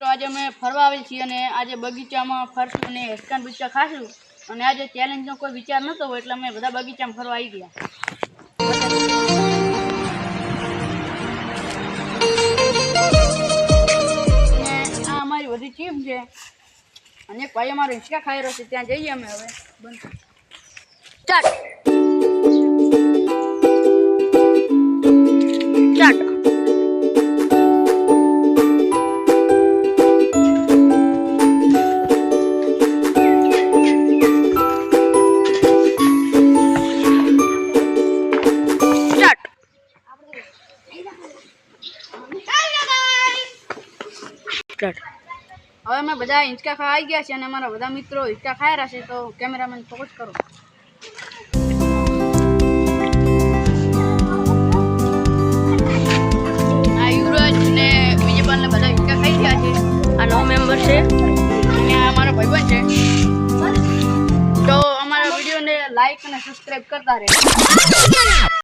તો આજે અમે ફરવા આવેલ છીએ અને આજે બગીચામાં ફરશું અને હેસકાન બગીચા ખાશું. અને આજે ચેલેન્જનો કોઈ વિચાર નહોતો એટલે અમે બધા બગીચામાં ફરવા આવી ગયા. આ અમારી બધી ટીમ છે. અને ભાઈ અમારો હિંચકા ખાઈ રહ્યો છે. ત્યાં જઈએ અમે હવે. બંધ ચાટ ચાટ ચાટ હવે અમે બધા હિંચકા આવી ગયા છે અને અમારા બધા મિત્રો હિંચકા ખાઈ રહ્યા છે તો કેમેરામેન ફોકસ કરો. આ યુવરાજ ને વિજયપાલ ને બધા હિંચકા ખાઈ ગયા છે. આ નવ મેમ્બર છે. અને આ અમારો ભાઈબંધ છે. તો અમારા વિડીયોને લાઈક અને સબસ્ક્રાઈબ કરતા રહે